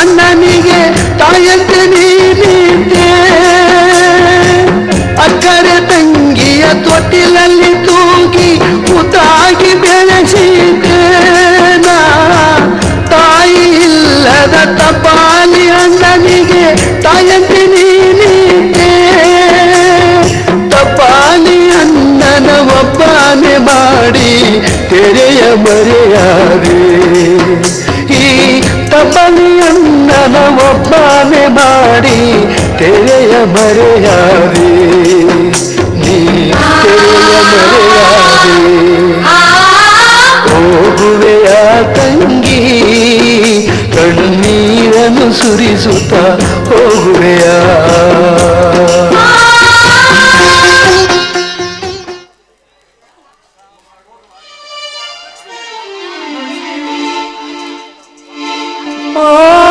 ಅಣ್ಣನಿಗೆ ತಾಯಂತೆ ನೀಡಿದ್ದೆ ಅಕ್ಕರೆ ತಂಗಿಯ ತೊಟ್ಟಿಲಲ್ಲಿ ತೂಗಿ ಪುತ್ತಾಗಿ ಬೆಳೆಸಿದ್ದೆ. ತಾಯಿ ಇಲ್ಲದ ತಪಾಲಿ ಅಣ್ಣನಿಗೆ ತಾಯಂತೆ ನೀನಿದ್ದೆ. ತಪಾಲಿ ಅಣ್ಣನ ಒಬ್ಬನೇ ಮಾಡಿ ತೆರೆಯ ಮರೆಯಾದೆ. ಒಬ್ಬನೇ ಮಾಡಿ ತೆರೆಯ ಮರೆಯಾದೆ. ನೀ ತೆರೆಯ ಮರೆಯಾದೆ. ಹೋಗುವೆಯ ತಂಗಿ ಕಣ್ಣೀರನ್ನು ಸುರಿಸುತ್ತ ಹೋಗುವೆಯ? ಆ